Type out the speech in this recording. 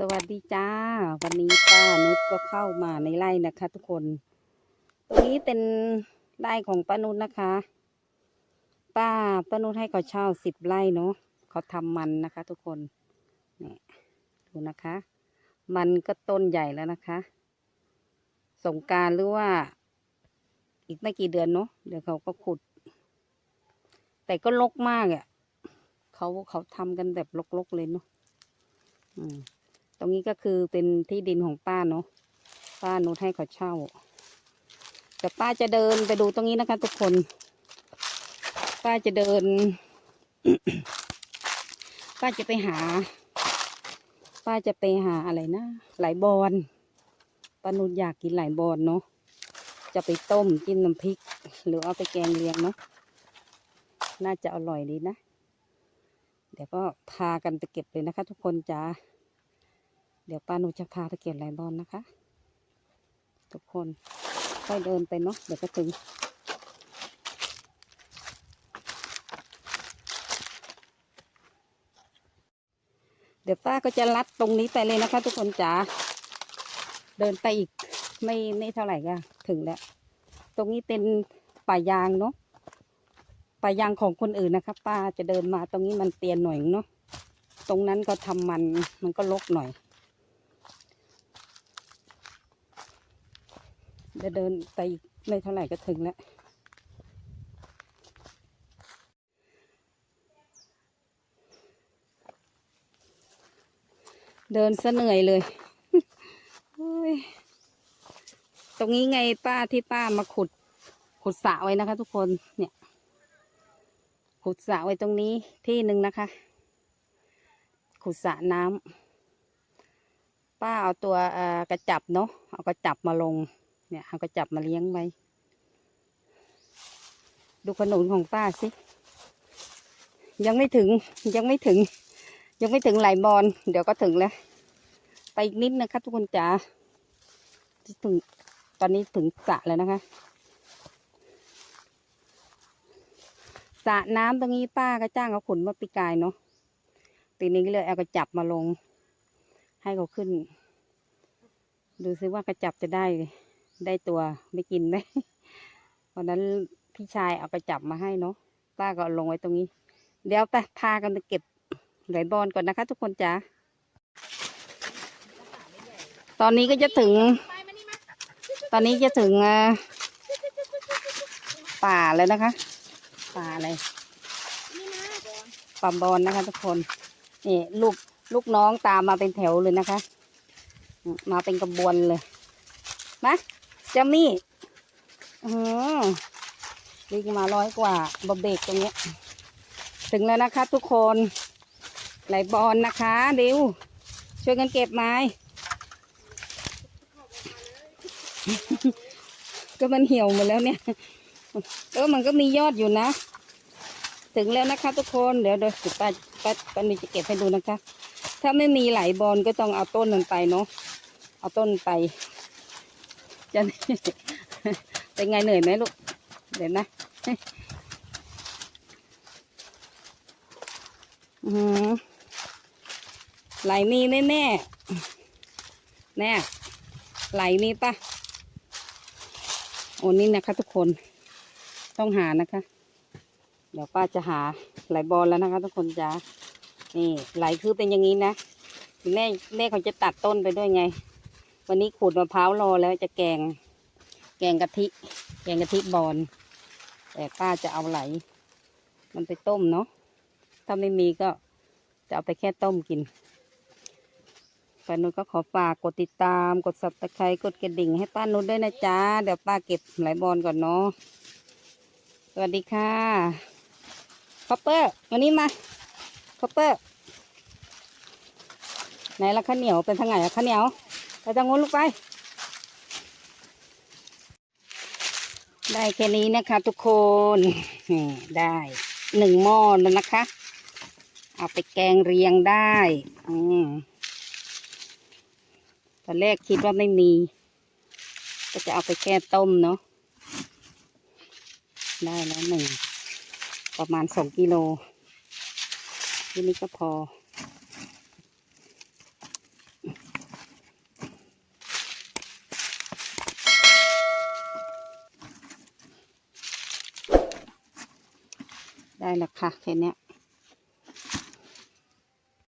สวัสดีจ้า วันนี้ป้านุชก็เข้ามาในไร่นะคะ ทุกคน ตรงนี้เป็นไร่ของป้านุชนะคะ ป้าป้านุชให้เขาเช่าสิบไร่เนาะเขาทำมันนะคะ ทุกคนเนี่ยดูนะคะ มันก็ต้นใหญ่แล้วนะคะ สงการหรือว่า อีกไม่กี่เดือนเนาะเดี๋ยวเขาก็ขุด แต่ก็ลกมากอะ่ะเขาเขาทำกันแบบลกๆเลยเนาะอืม ตรงนี้ก็คือเป็นที่ดินของป้าเนาะป้านุชให้เขาเช่าแต่ป้าจะเดินไปดูตรงนี้นะคะทุกคน ป้าจะเดิน ป้าจะไปหา ป้าจะไปหาอะไรนะไหลบอลป้านุชอยากกินไหลบอลเนาะจะไปต้มจิ้มน้ำพริก หรือเอาไปแกงเลียงเนาะน่าจะอร่อยดีนะ เดี๋ยวก็พากันไปเก็บเลยนะคะทุกคนจ้า เดี๋ยวป้าหนูจะพาไปเก็บไหลบอลนะคะ ทุกคนค่อยเดินไปเนาะเดี๋ยวก็ถึง เดี๋ยวป้าก็จะลัดตรงนี้ไปเลยนะคะ ทุกคนจ๋าเดินไปอีกไม่ไม่เท่าไหร่ก็ถึงแล้ว ตรงนี้เป็นป่ายางเนาะป่ายางของคนอื่นนะคะ ป้าจะเดินมาตรงนี้มันเตียนหน่อยเนาะตรงนั้นก็ทำมันมันก็ลกหน่อย เดี๋ยวเดินไปอีกไม่เท่าไหร่ก็ถึงแล้ว เดินซะเหนื่อยเลยยตรงนี้ไงป้าที่ป้ามาขุด ขุดสระไว้นะคะทุกคนเนี่ย ขุดสระไว้ตรงนี้ที่หนึ่งนะคะ ขุดสระน้ำป้าเอาตัวกระจับเนาะเอากระจับมาลง เนี่ยเอากระจับมาเลี้ยงไว้ ดูขนุนของป้าสิ ยังไม่ถึงยังไม่ถึง ยังไม่ถึงไหลบอลเดี๋ยวก็ถึงแล้ว ไปอีกนิดนะคะทุกคนจ๋าถึงตอนนี้ถึงสระแล้วนะคะสระน้ำตรงนี้ป้าก็จ้างเขาขุนมาปีกายเนาะปีนี้ก็เลยเอากระจับมาลง ให้เขาขึ้น ดูซิว่ากระจับจะได้ ได้ตัวไม่กินไหมวันนั้นพี่ชายเอากระจับมาให้เนาะป้าก็ลงไว้ตรงนี้ เดี๋ยวไปพากันไปเก็บไหลบอลก่อนนะคะ ทุกคนจ๋าตอนนี้ก็จะถึง ตอนนี้จะถึงป่าแล้วนะคะ ป่าอะไรป่าบอลนะคะ ทุกคนนี่ลูกลูกน้องตามมาเป็นแถวเลยนะคะมมาเป็นกระบวนเลย มา จามี่อือวิ่งมาร้อยกว่าบะเบกตรงนี้ ถึงแล้วนะคะ ทุกคนไหลบอลนะคะเร็วช่วยกันเก็บไม้ ก็มันเหี่ยวหมดแล้วเนี่ยเออมันก็มียอดอยู่นะ ถึงแล้วนะคะ ทุกคนเดี๋ยวเดี๋ยวป้าป้าป้านี่จะเก็บให้ดูนะคะ ถ้าไม่มีไหลบอลก็ต้องเอาต้นมันไปเนาะเอาต้นไป จะเป็นไงเหนื่อยไหมลูกเดี๋ยวนะอือหือไหลมีไหมแม่แม่ไหลมีปะโอ้นี่นะคะทุกคนต้องหานะคะ เดี๋ยวป้าจะหาไหลบอลแล้วนะคะ ทุกคนจ้านี่ไหลคือเป็นอย่างนี้นะแม่แม่เขาจะตัดต้นไปด้วยไง วันนี้ขูดมะพร้าวรอแล้วจะแกง แกงกะทิ แกงกะทิบอลแต่ป้าจะเอาไหล มันไปต้มเนาะถ้าไม่มีก็จะเอาไปแค่ต้มกินป้านุชก็ขอฝากกดติดตาม กดสับตะไคร้กดกระดิ่งให้ป้านุชด้วยนะจ๊ะ เดี๋ยวป้าเก็บไหลบอลก่อนเนาะ สวัสดีค่ะคอปเปอร์วันนี้มาคอปเปอร์ไหนละข้าวเหนียวเป็นทางไหนอะข้าวเหนียว ไปทางโน้นลูกไป ได้แค่นี้นะคะทุกคนนี่ได้หนึ่งหม้อแล้วนะคะ เอาไปแกงเรียงได้ อืมตอนแรกคิดว่าไม่มี ก็จะเอาไปแค่ต้มเนาะได้แล้วหนึ่งประมาณสองกิโลทีนี้ก็พอ ได้แล้วค่ะแค่เนี้ย